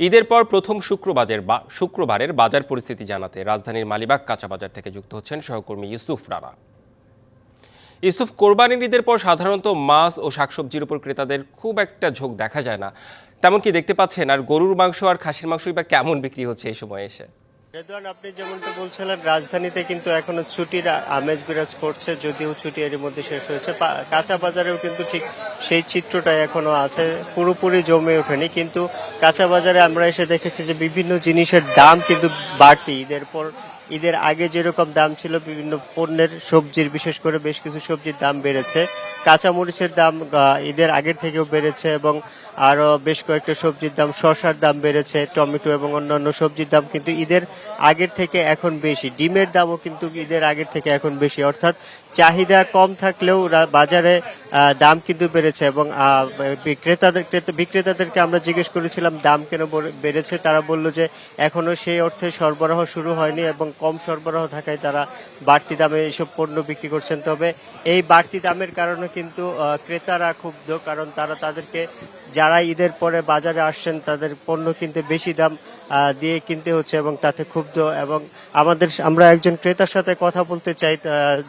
ঈদের পর প্রথম শুক্রবারের শুক্রবারের বাজার পরিস্থিতি জানাতে রাজধানীর মালিবাগ কাঁচা বাজার থেকে যুক্ত হচ্ছেন সহকর্মী ইউসুফ রানা। ইউসুফ, কোরবানির ঈদের পর সাধারণত মাছ ও শাকসবজির উপর ক্রেতাদের খুব একটা ঝোঁক দেখা যায় না। তেমন কি দেখতে পাচ্ছেন, আর গরুর মাংস আর খাসির মাংসই বা কেমন বিক্রি হচ্ছে এই সময় এসে। রেদওয়ান, আপনি যেমনটা বলছিলেন, রাজধানীতে কিন্তু এখনও ছুটির আমেজ বিরাজ করছে, যদিও ছুটি এর মধ্যে শেষ হয়েছে। কাঁচা বাজারেও কিন্তু ঠিক সেই চিত্রটাই এখনও আছে। পুরোপুরি জমে ওঠেনি, কিন্তু কাঁচা বাজারে আমরা এসে দেখেছি যে বিভিন্ন জিনিসের দাম কিন্তু বাড়তি। ঈদের পর ঈদের আগে যেরকম দাম ছিল বিভিন্ন পণ্যের সবজির, বিশেষ করে বেশ কিছু সবজির দাম বেড়েছে। কাঁচামরিচের দাম ঈদের আগের থেকেও বেড়েছে এবং আরও বেশ কয়েকটা সবজির দাম, শসার দাম বেড়েছে, টমেটো এবং অন্যান্য সবজির দাম কিন্তু ঈদের আগের থেকে এখন বেশি। ডিমের দামও কিন্তু ঈদের আগের থেকে এখন বেশি। অর্থাৎ চাহিদা কম থাকলেও বাজারে দাম কিন্তু বেড়েছে এবং বিক্রেতাদের বিক্রেতাদেরকে আমরা জিজ্ঞেস করেছিলাম, দাম কেন বেড়েছে? তারা বলল যে, এখনও সেই অর্থে সরবরাহ শুরু হয়নি এবং কম সরবরাহ থাকায় তারা বাড়তি দামে এইসব পণ্য বিক্রি করছেন। তবে এই বাড়তি দামের কারণে কিন্তু ক্রেতারা ক্ষুব্ধ, কারণ তারা তাদেরকে যারা ঈদের পরে বাজারে আসছেন, তাদের পণ্য কিনতে বেশি দাম দিয়ে কিনতে হচ্ছে এবং তাতে ক্ষুব্ধ এবং আমাদের আমরা একজন ক্রেতার সাথে কথা বলতে চাই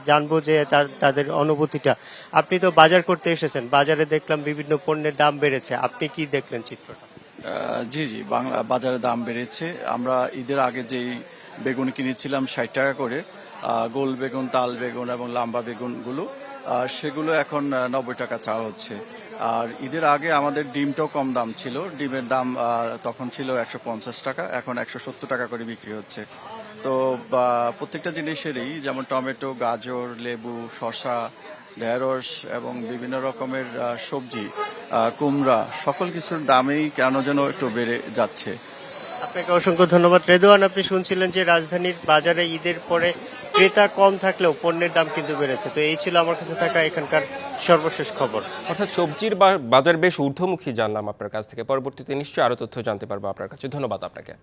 জানব যে তাদের অনুভূতিটা। আপনি তো বাজার করতে এসেছেন, বাজারে দেখলাম বিভিন্ন পণ্যের দাম বেড়েছে। আপনি কি দেখলেন চিত্রটা? জি জি, বাংলা বাজারে দাম বেড়েছে। আমরা ঈদের আগে যেই বেগুন কিনেছিলাম ষাট টাকা করে গোল বেগুন তাল বেগুন এবং লাম্বা বেগুনগুলো আহ, সেগুলো এখন নব্বই টাকা চাওয়া হচ্ছে। আর ঈদের আগে আমাদের ডিমটাও কম দাম ছিল। ডিমের দাম তখন ছিল একশো পঞ্চাশ টাকা এখন একশো সত্তর টাকা করে বিক্রি হচ্ছে। তো প্রত্যেকটা জিনিসেরই যেমন টমেটো গাজর লেবু শসা ঢেঁড়স এবং বিভিন্ন রকমের সবজি কুমড়া সকল কিছুর দামেই কেন যেন একটু বেড়ে যাচ্ছে। আপনাকে অসংখ্য ধন্যবাদ। রেদোয়ান, আপনি শুনছিলেন যে রাজধানীর বাজারে ঈদের পরে ক্রেতা কম থাকলেও পণ্যের দাম কিন্তু বেড়েছে। তো এই ছিল আমার কাছে থাকা এখানকার সর্বশেষ খবর। অর্থাৎ সবজির বাজার বেশ ঊর্ধ্বমুখী জানলাম আপনার কাছ থেকে। পরবর্তীতে নিশ্চয়ই আরও তথ্য জানতে পারব আপনার কাছে। ধন্যবাদ আপনাকে।